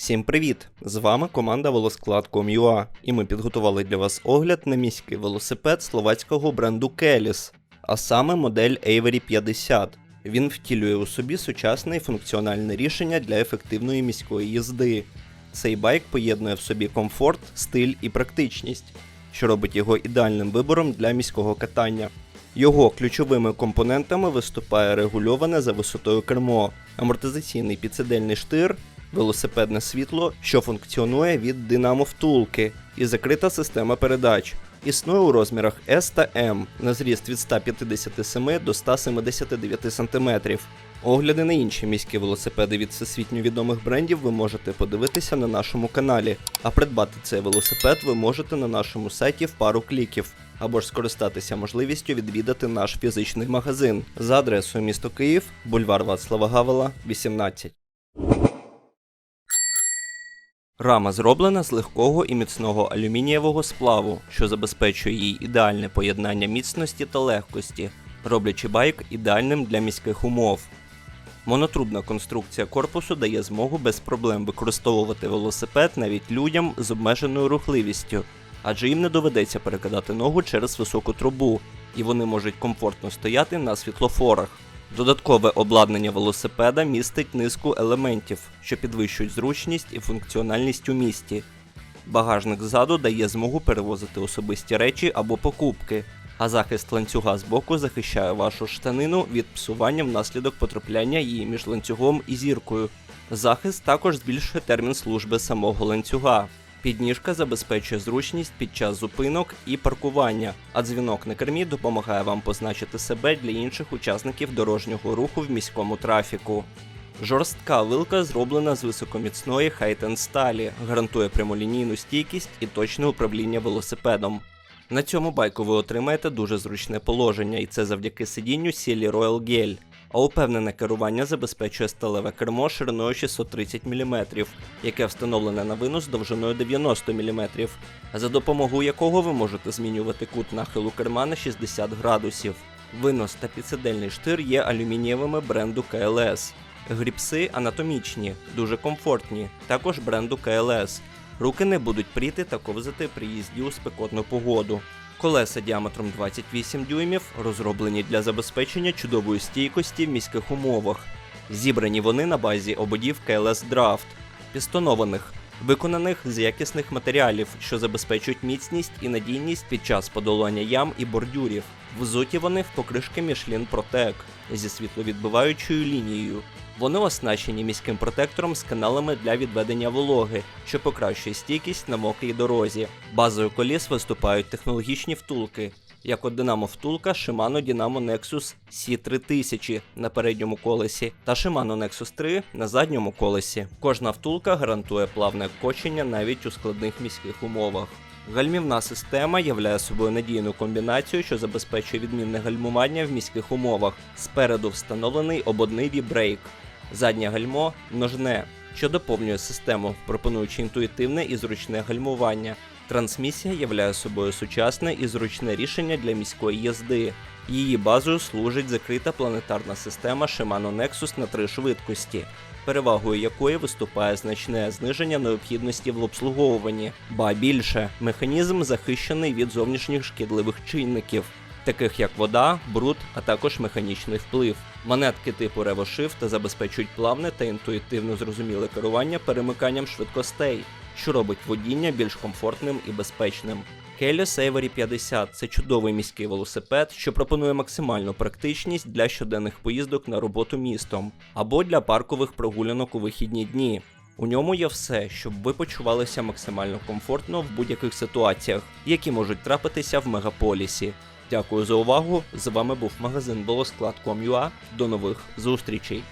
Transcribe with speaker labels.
Speaker 1: Всім привіт! З вами команда Велосклад.com.ua і ми підготували для вас огляд на міський велосипед словацького бренду Kelis, а саме модель Avery 50. Він втілює у собі сучасне і функціональне рішення для ефективної міської їзди. Цей байк поєднує в собі комфорт, стиль і практичність, що робить його ідеальним вибором для міського катання. Його ключовими компонентами виступає регульоване за висотою кермо, амортизаційний підсидельний штир, велосипедне світло, що функціонує від динамо втулки, і закрита система передач. Існує у розмірах S та M на зріст від 157 до 179 см. Огляди на інші міські велосипеди від всесвітньо відомих брендів ви можете подивитися на нашому каналі, а придбати цей велосипед ви можете на нашому сайті в пару кліків, або ж скористатися можливістю відвідати наш фізичний магазин за адресою місто Київ, бульвар Вацлава Гавела, 18. Рама зроблена з легкого і міцного алюмінієвого сплаву, що забезпечує їй ідеальне поєднання міцності та легкості, роблячи байк ідеальним для міських умов. Монотрубна конструкція корпусу дає змогу без проблем використовувати велосипед навіть людям з обмеженою рухливістю, адже їм не доведеться перекидати ногу через високу трубу, і вони можуть комфортно стояти на світлофорах. Додаткове обладнання велосипеда містить низку елементів, що підвищують зручність і функціональність у місті. Багажник ззаду дає змогу перевозити особисті речі або покупки, а захист ланцюга збоку захищає вашу штанину від псування внаслідок потрапляння її між ланцюгом і зіркою. Захист також збільшує термін служби самого ланцюга. Підніжка забезпечує зручність під час зупинок і паркування, а дзвінок на кермі допомагає вам позначити себе для інших учасників дорожнього руху в міському трафіку. Жорстка вилка зроблена з високоміцної хайтен сталі, гарантує прямолінійну стійкість і точне управління велосипедом. На цьому байку ви отримаєте дуже зручне положення, і це завдяки сидінню Сілі Royal Gel. А упевнене керування забезпечує сталеве кермо шириною 630 мм, яке встановлене на винос довжиною 90 мм, за допомогою якого ви можете змінювати кут нахилу керма на 60 градусів. Винос та підсидельний штир є алюмінієвими бренду KLS. Гріпси анатомічні, дуже комфортні, також бренду KLS. Руки не будуть пріти та ковзати при їзді у спекотну погоду. Колеса діаметром 28 дюймів розроблені для забезпечення чудової стійкості в міських умовах. Зібрані вони на базі ободів KLS Draft, пістонованих, виконаних з якісних матеріалів, що забезпечують міцність і надійність під час подолання ям і бордюрів. Взуті вони в покришки Michelin Protec зі світловідбиваючою лінією. Вони оснащені міським протектором з каналами для відведення вологи, що покращує стійкість на мокрій дорозі. Базою коліс виступають технологічні втулки, як от Dynamo втулка Shimano Dynamo Nexus C3000 на передньому колесі та Shimano Nexus 3 на задньому колесі. Кожна втулка гарантує плавне кочення навіть у складних міських умовах. Гальмівна система являє собою надійну комбінацію, що забезпечує відмінне гальмування в міських умовах. Спереду встановлений ободний вібрейк, заднє гальмо ножне, що доповнює систему, пропонуючи інтуїтивне і зручне гальмування. Трансмісія являє собою сучасне і зручне рішення для міської їзди. Її базою служить закрита планетарна система Shimano Nexus на три швидкості, перевагою якої виступає значне зниження необхідності в обслуговуванні, ба більше механізм захищений від зовнішніх шкідливих чинників, таких як вода, бруд, а також механічний вплив. Монетки типу RevoShift забезпечують плавне та інтуїтивно зрозуміле керування перемиканням швидкостей, що робить водіння більш комфортним і безпечним. Kelis Avery 50 це чудовий міський велосипед, що пропонує максимальну практичність для щоденних поїздок на роботу містом або для паркових прогулянок у вихідні дні. У ньому є все, щоб ви почувалися максимально комфортно в будь-яких ситуаціях, які можуть трапитися в мегаполісі. Дякую за увагу. З вами був магазин Велосклад.com.ua. До нових зустрічей.